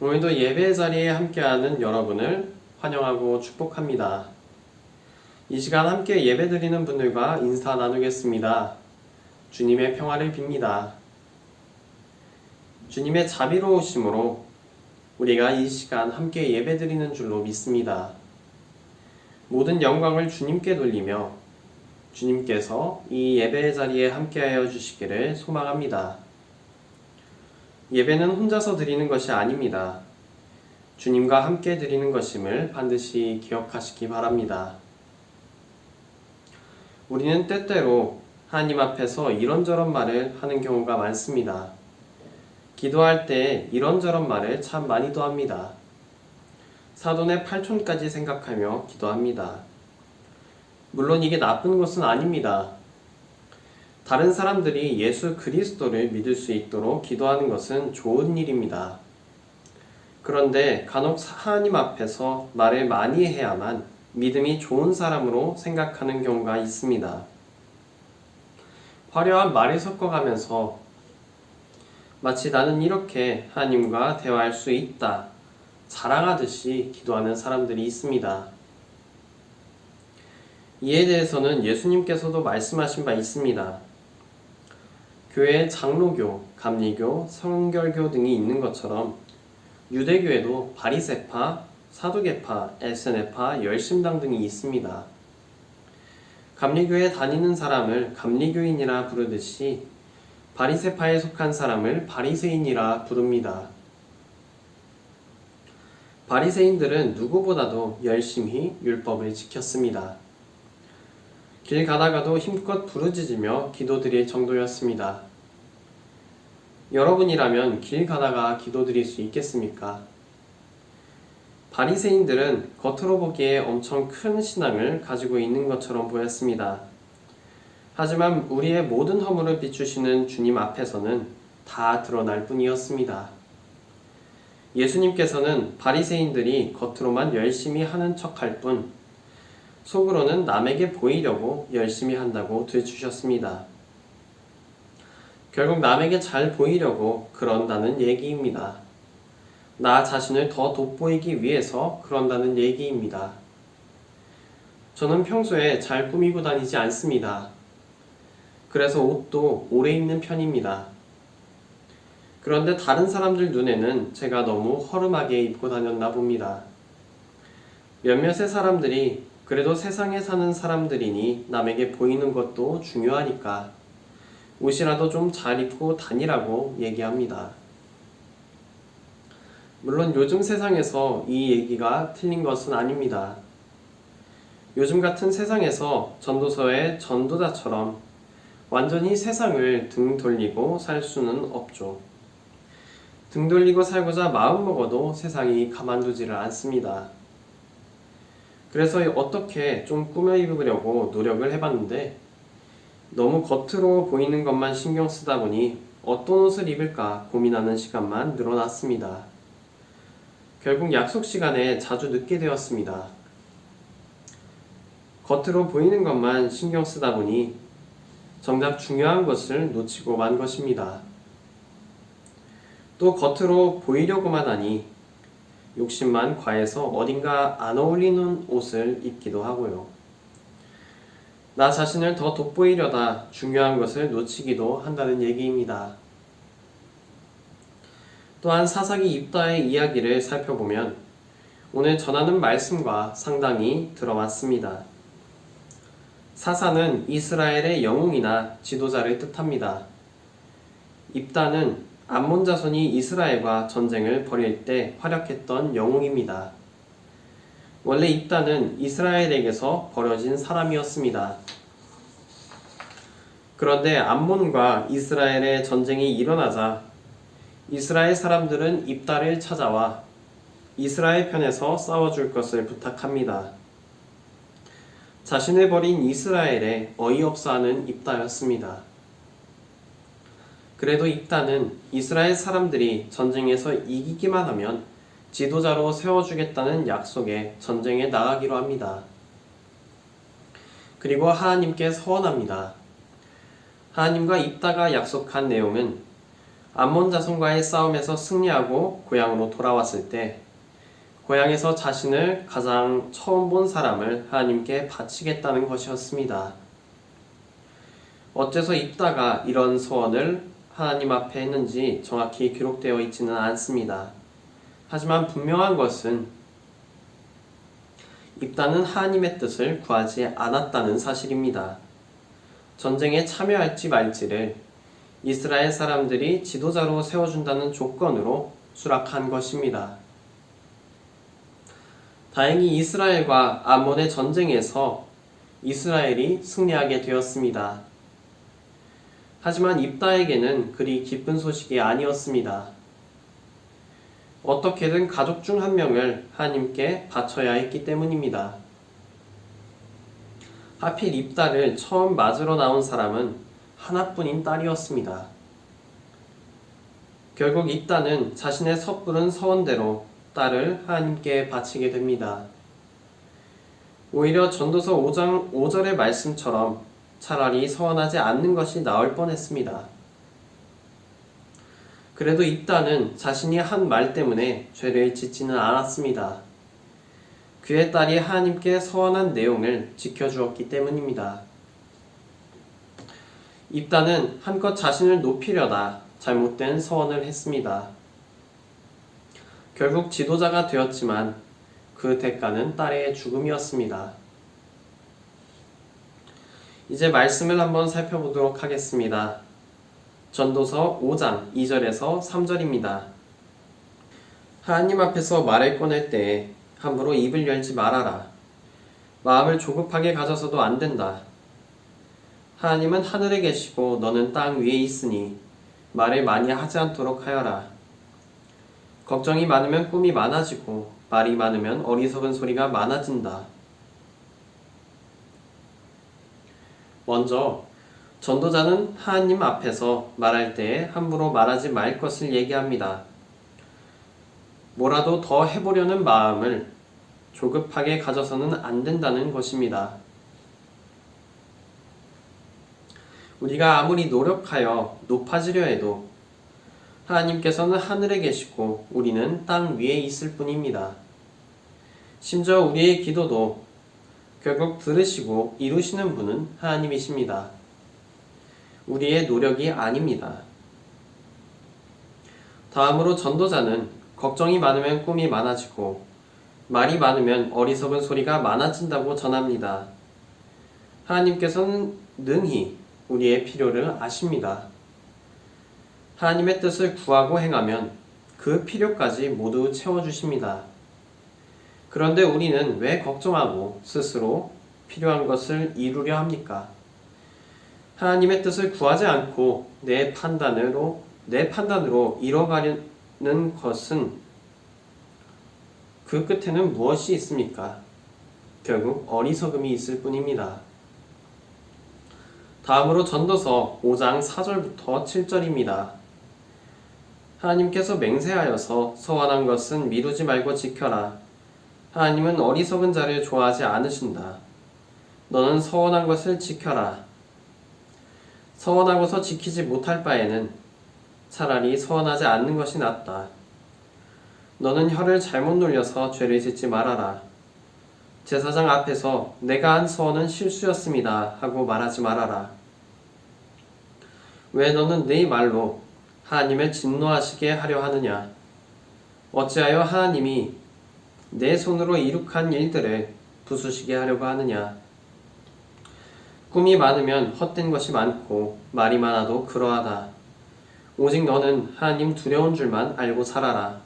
오늘도 예배 자리에 함께하는 여러분을 환영하고 축복합니다. 이 시간 함께 예배 드리는 분들과 인사 나누겠습니다. 주님의 평화를 빕니다. 주님의 자비로우심으로 우리가 이 시간 함께 예배 드리는 줄로 믿습니다. 모든 영광을 주님께 돌리며 주님께서 이 예배 자리에 함께하여 주시기를 소망합니다. 예배는 혼자서 드리는 것이 아닙니다. 주님과 함께 드리는 것임을 반드시 기억하시기 바랍니다. 우리는 때때로 하나님 앞에서 이런저런 말을 하는 경우가 많습니다. 기도할 때 이런저런 말을 참 많이도 합니다. 사돈의 팔촌까지 생각하며 기도합니다. 물론 이게 나쁜 것은 아닙니다. 다른 사람들이 예수 그리스도를 믿을 수 있도록 기도하는 것은 좋은 일입니다. 그런데 간혹 하나님 앞에서 말을 많이 해야만 믿음이 좋은 사람으로 생각하는 경우가 있습니다. 화려한 말을 섞어가면서 마치 나는 이렇게 하나님과 대화할 수 있다. 자랑하듯이 기도하는 사람들이 있습니다. 이에 대해서는 예수님께서도 말씀하신 바 있습니다. 교회에 장로교, 감리교, 성결교 등이 있는 것처럼 유대교에도 바리세파, 사두개파, 에스네파, 열심당 등이 있습니다. 감리교에 다니는 사람을 감리교인이라 부르듯이 바리세파에 속한 사람을 바리새인이라 부릅니다. 바리새인들은 누구보다도 열심히 율법을 지켰습니다. 길 가다가도 힘껏 부르짖으며 기도드릴 정도였습니다. 여러분이라면 길 가다가 기도드릴 수 있겠습니까? 바리새인들은 겉으로 보기에 엄청 큰 신앙을 가지고 있는 것처럼 보였습니다. 하지만 우리의 모든 허물을 비추시는 주님 앞에서는 다 드러날 뿐이었습니다. 예수님께서는 바리새인들이 겉으로만 열심히 하는 척할 뿐 속으로는 남에게 보이려고 열심히 한다고 되주셨습니다. 결국 남에게 잘 보이려고 그런다는 얘기입니다. 나 자신을 더 돋보이기 위해서 그런다는 얘기입니다. 저는 평소에 잘 꾸미고 다니지 않습니다. 그래서 옷도 오래 입는 편입니다. 그런데 다른 사람들 눈에는 제가 너무 허름하게 입고 다녔나 봅니다. 몇몇의 사람들이 그래도 세상에 사는 사람들이니 남에게 보이는 것도 중요하니까 옷이라도 좀 잘 입고 다니라고 얘기합니다. 물론 요즘 세상에서 이 얘기가 틀린 것은 아닙니다. 요즘 같은 세상에서 전도서의 전도자처럼 완전히 세상을 등 돌리고 살 수는 없죠. 등 돌리고 살고자 마음 먹어도 세상이 가만두지를 않습니다. 그래서 어떻게 좀 꾸며 입으려고 노력을 해봤는데 너무 겉으로 보이는 것만 신경 쓰다 보니 어떤 옷을 입을까 고민하는 시간만 늘어났습니다. 결국 약속 시간에 자주 늦게 되었습니다. 겉으로 보이는 것만 신경 쓰다 보니 정작 중요한 것을 놓치고 만 것입니다. 또 겉으로 보이려고만 하니 욕심만 과해서 어딘가 안 어울리는 옷을 입기도 하고요. 나 자신을 더 돋보이려다 중요한 것을 놓치기도 한다는 얘기입니다. 또한 사사기 입다의 이야기를 살펴보면 오늘 전하는 말씀과 상당히 들어맞습니다. 사사는 이스라엘의 영웅이나 지도자를 뜻합니다. 입다는 암몬 자손이 이스라엘과 전쟁을 벌일 때 활약했던 영웅입니다. 원래 입다는 이스라엘에게서 버려진 사람이었습니다. 그런데 암몬과 이스라엘의 전쟁이 일어나자 이스라엘 사람들은 입다를 찾아와 이스라엘 편에서 싸워줄 것을 부탁합니다. 자신을 버린 이스라엘에 어이없어하는 입다였습니다. 그래도 입다는 이스라엘 사람들이 전쟁에서 이기기만 하면 지도자로 세워주겠다는 약속에 전쟁에 나가기로 합니다. 그리고 하나님께 서원합니다. 하나님과 입다가 약속한 내용은 암몬 자손과의 싸움에서 승리하고 고향으로 돌아왔을 때 고향에서 자신을 가장 처음 본 사람을 하나님께 바치겠다는 것이었습니다. 어째서 입다가 이런 소원을 하나님 앞에 했는지 정확히 기록되어 있지는 않습니다. 하지만 분명한 것은 입다는 하나님의 뜻을 구하지 않았다는 사실입니다. 전쟁에 참여할지 말지를 이스라엘 사람들이 지도자로 세워준다는 조건으로 수락한 것입니다. 다행히 이스라엘과 아몬의 전쟁에서 이스라엘이 승리하게 되었습니다. 하지만 입다에게는 그리 기쁜 소식이 아니었습니다. 어떻게든 가족 중 한 명을 하나님께 바쳐야 했기 때문입니다. 하필 입다를 처음 맞으러 나온 사람은 하나뿐인 딸이었습니다. 결국 입다는 자신의 섣부른 서원대로 딸을 하나님께 바치게 됩니다. 오히려 전도서 5장 5절의 말씀처럼 차라리 서원하지 않는 것이 나을 뻔했습니다. 그래도 입다는 자신이 한 말 때문에 죄를 짓지는 않았습니다. 그의 딸이 하나님께 서원한 내용을 지켜주었기 때문입니다. 입다는 한껏 자신을 높이려다 잘못된 서원을 했습니다. 결국 지도자가 되었지만 그 대가는 딸의 죽음이었습니다. 이제 말씀을 한번 살펴보도록 하겠습니다. 전도서 5장 2절에서 3절입니다. 하나님 앞에서 말을 꺼낼 때 함부로 입을 열지 말아라. 마음을 조급하게 가져서도 안 된다. 하나님은 하늘에 계시고 너는 땅 위에 있으니 말을 많이 하지 않도록 하여라. 걱정이 많으면 꿈이 많아지고 말이 많으면 어리석은 소리가 많아진다. 먼저 전도자는 하나님 앞에서 말할 때에 함부로 말하지 말 것을 얘기합니다. 뭐라도 더 해보려는 마음을 조급하게 가져서는 안 된다는 것입니다. 우리가 아무리 노력하여 높아지려 해도 하나님께서는 하늘에 계시고 우리는 땅 위에 있을 뿐입니다. 심지어 우리의 기도도 결국 들으시고 이루시는 분은 하나님이십니다. 우리의 노력이 아닙니다. 다음으로 전도자는 걱정이 많으면 꿈이 많아지고 말이 많으면 어리석은 소리가 많아진다고 전합니다. 하나님께서는 능히 우리의 필요를 아십니다. 하나님의 뜻을 구하고 행하면 그 필요까지 모두 채워주십니다. 그런데 우리는 왜 걱정하고 스스로 필요한 것을 이루려 합니까? 하나님의 뜻을 구하지 않고 내 판단으로 내 판단으로 이뤄가려는 것은 그 끝에는 무엇이 있습니까? 결국 어리석음이 있을 뿐입니다. 다음으로 전도서 5장 4절부터 7절입니다. 하나님께서 맹세하여서 서원한 것은 미루지 말고 지켜라. 하나님은 어리석은 자를 좋아하지 않으신다. 너는 서원한 것을 지켜라. 서원하고서 지키지 못할 바에는 차라리 서원하지 않는 것이 낫다. 너는 혀를 잘못 놀려서 죄를 짓지 말아라. 제사장 앞에서 내가 한 서원은 실수였습니다 하고 말하지 말아라. 왜 너는 네 말로 하나님을 진노하시게 하려 하느냐? 어찌하여 하나님이 내 손으로 이룩한 일들을 부수시게 하려고 하느냐? 꿈이 많으면 헛된 것이 많고 말이 많아도 그러하다. 오직 너는 하나님 두려운 줄만 알고 살아라.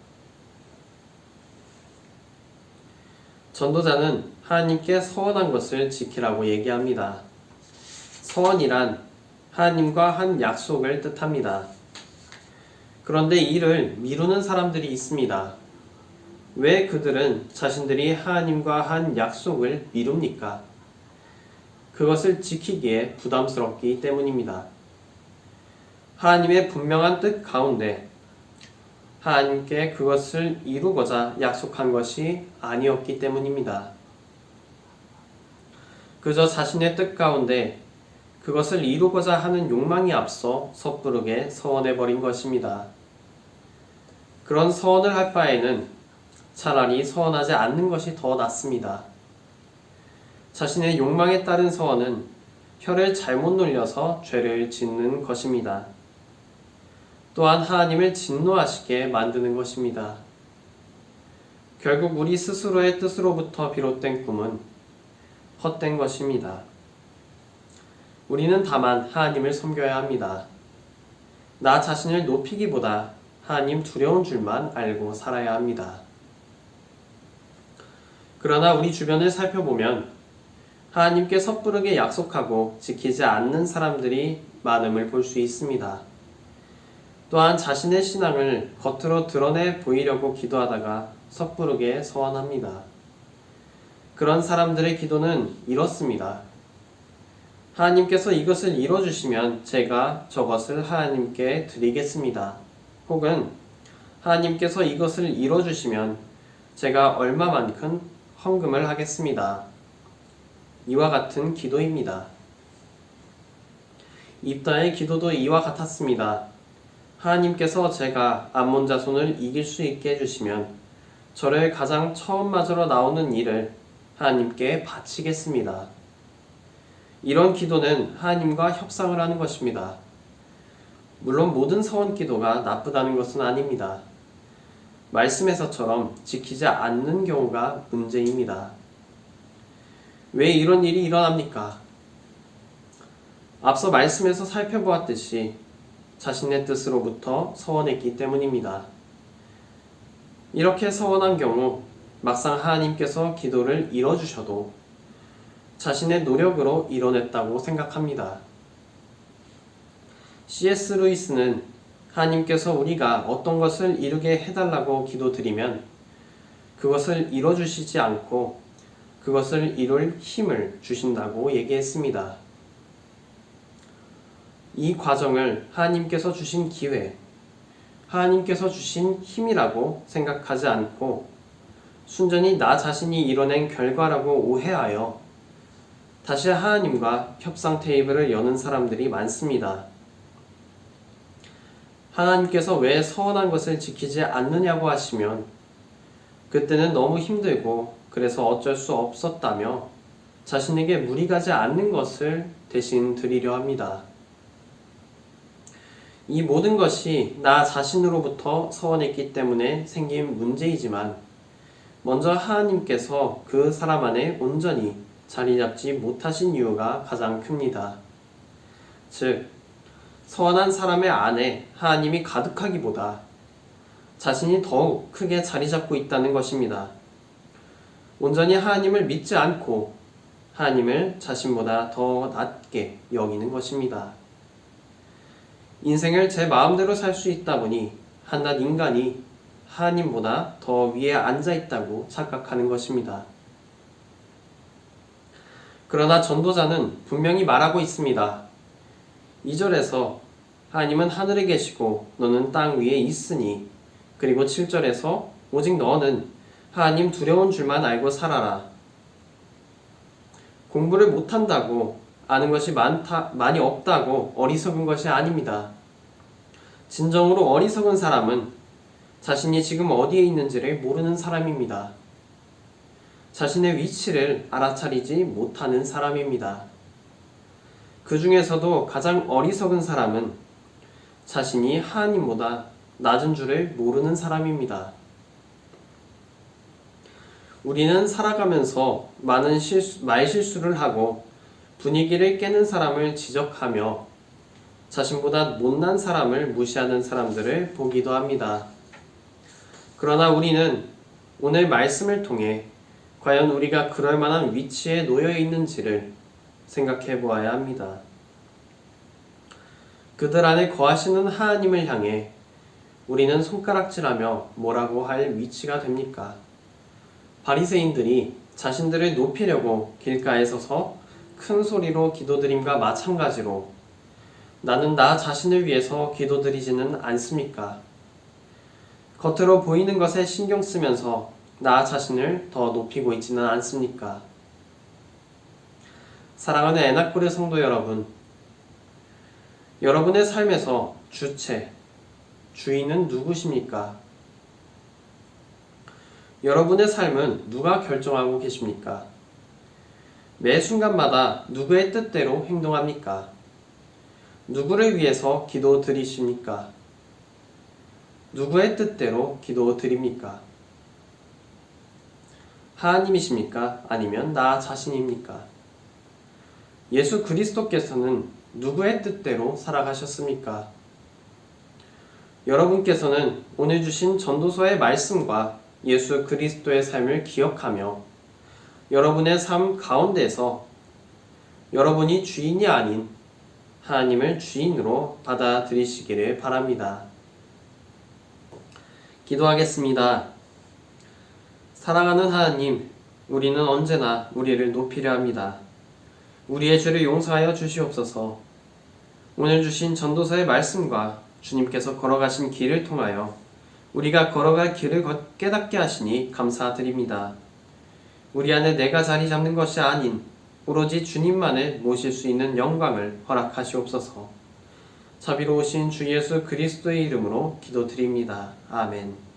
전도자는 하나님께 서원한 것을 지키라고 얘기합니다. 서원이란 하나님과 한 약속을 뜻합니다. 그런데 이를 미루는 사람들이 있습니다. 왜 그들은 자신들이 하나님과 한 약속을 미룹니까? 그것을 지키기에 부담스럽기 때문입니다. 하나님의 분명한 뜻 가운데 하나님께 그것을 이루고자 약속한 것이 아니었기 때문입니다. 그저 자신의 뜻 가운데 그것을 이루고자 하는 욕망이 앞서 섣부르게 서원해 버린 것입니다. 그런 서원을 할 바에는 차라리 서원하지 않는 것이 더 낫습니다. 자신의 욕망에 따른 서원은 혀를 잘못 놀려서 죄를 짓는 것입니다. 또한 하나님을 진노하시게 만드는 것입니다. 결국 우리 스스로의 뜻으로부터 비롯된 꿈은 헛된 것입니다. 우리는 다만 하나님을 섬겨야 합니다. 나 자신을 높이기보다 하나님 두려운 줄만 알고 살아야 합니다. 그러나 우리 주변을 살펴보면 하나님께 섣부르게 약속하고 지키지 않는 사람들이 많음을 볼 수 있습니다. 또한 자신의 신앙을 겉으로 드러내 보이려고 기도하다가 섣부르게 서원합니다. 그런 사람들의 기도는 이렇습니다. 하나님께서 이것을 이뤄주시면 제가 저것을 하나님께 드리겠습니다. 혹은 하나님께서 이것을 이뤄주시면 제가 얼마만큼 헌금을 하겠습니다. 이와 같은 기도입니다. 입다의 기도도 이와 같았습니다. 하나님께서 제가 암몬 자손을 이길 수 있게 해주시면 저를 가장 처음 맞으러 나오는 일을 하나님께 바치겠습니다. 이런 기도는 하나님과 협상을 하는 것입니다. 물론 모든 서원 기도가 나쁘다는 것은 아닙니다. 말씀에서처럼 지키지 않는 경우가 문제입니다. 왜 이런 일이 일어납니까? 앞서 말씀에서 살펴보았듯이 자신의 뜻으로부터 서원했기 때문입니다. 이렇게 서원한 경우 막상 하나님께서 기도를 이뤄주셔도 자신의 노력으로 이뤄냈다고 생각합니다. C.S. 루이스는 하나님께서 우리가 어떤 것을 이루게 해달라고 기도드리면 그것을 이뤄주시지 않고 그것을 이룰 힘을 주신다고 얘기했습니다. 이 과정을 하나님께서 주신 기회, 하나님께서 주신 힘이라고 생각하지 않고 순전히 나 자신이 이뤄낸 결과라고 오해하여 다시 하나님과 협상 테이블을 여는 사람들이 많습니다. 하나님께서 왜 서원한 것을 지키지 않느냐고 하시면 그때는 너무 힘들고 그래서 어쩔 수 없었다며 자신에게 무리 가지 않는 것을 대신 드리려 합니다. 이 모든 것이 나 자신으로부터 서원했기 때문에 생긴 문제이지만 먼저 하나님께서 그 사람 안에 온전히 자리 잡지 못하신 이유가 가장 큽니다. 즉, 서원한 사람의 안에 하나님이 가득하기보다 자신이 더욱 크게 자리 잡고 있다는 것입니다. 온전히 하나님을 믿지 않고 하나님을 자신보다 더 낮게 여기는 것입니다. 인생을 제 마음대로 살 수 있다 보니 한낱 인간이 하나님보다 더 위에 앉아 있다고 착각하는 것입니다. 그러나 전도자는 분명히 말하고 있습니다. 2절에서 하나님은 하늘에 계시고 너는 땅 위에 있으니 그리고 7절에서 오직 너는 하나님 두려운 줄만 알고 살아라. 공부를 못한다고 아는 것이 많다, 많이 없다고 어리석은 것이 아닙니다. 진정으로 어리석은 사람은 자신이 지금 어디에 있는지를 모르는 사람입니다. 자신의 위치를 알아차리지 못하는 사람입니다. 그 중에서도 가장 어리석은 사람은 자신이 하나님보다 낮은 줄을 모르는 사람입니다. 우리는 살아가면서 많은 실수, 말실수를 하고 분위기를 깨는 사람을 지적하며 자신보다 못난 사람을 무시하는 사람들을 보기도 합니다. 그러나 우리는 오늘 말씀을 통해 과연 우리가 그럴 만한 위치에 놓여 있는지를 생각해 보아야 합니다. 그들 안에 거하시는 하나님을 향해 우리는 손가락질하며 뭐라고 할 위치가 됩니까? 바리새인들이 자신들을 높이려고 길가에 서서 큰 소리로 기도드림과 마찬가지로 나는 나 자신을 위해서 기도드리지는 않습니까? 겉으로 보이는 것에 신경 쓰면서 나 자신을 더 높이고 있지는 않습니까? 사랑하는 애나꼬리 성도 여러분, 여러분의 삶에서 주체, 주인은 누구십니까? 여러분의 삶은 누가 결정하고 계십니까? 매 순간마다 누구의 뜻대로 행동합니까? 누구를 위해서 기도 드리십니까? 누구의 뜻대로 기도 드립니까? 하나님이십니까? 아니면 나 자신입니까? 예수 그리스도께서는 누구의 뜻대로 살아가셨습니까? 여러분께서는 오늘 주신 전도서의 말씀과 예수 그리스도의 삶을 기억하며 여러분의 삶 가운데서 여러분이 주인이 아닌 하나님을 주인으로 받아들이시기를 바랍니다. 기도하겠습니다. 사랑하는 하나님, 우리는 언제나 우리를 높이려 합니다. 우리의 죄를 용서하여 주시옵소서. 오늘 주신 전도서의 말씀과 주님께서 걸어가신 길을 통하여 우리가 걸어갈 길을 걷- 깨닫게 하시니 감사드립니다. 우리 안에 내가 자리 잡는 것이 아닌 오로지 주님만을 모실 수 있는 영광을 허락하시옵소서. 자비로우신 주 예수 그리스도의 이름으로 기도드립니다. 아멘.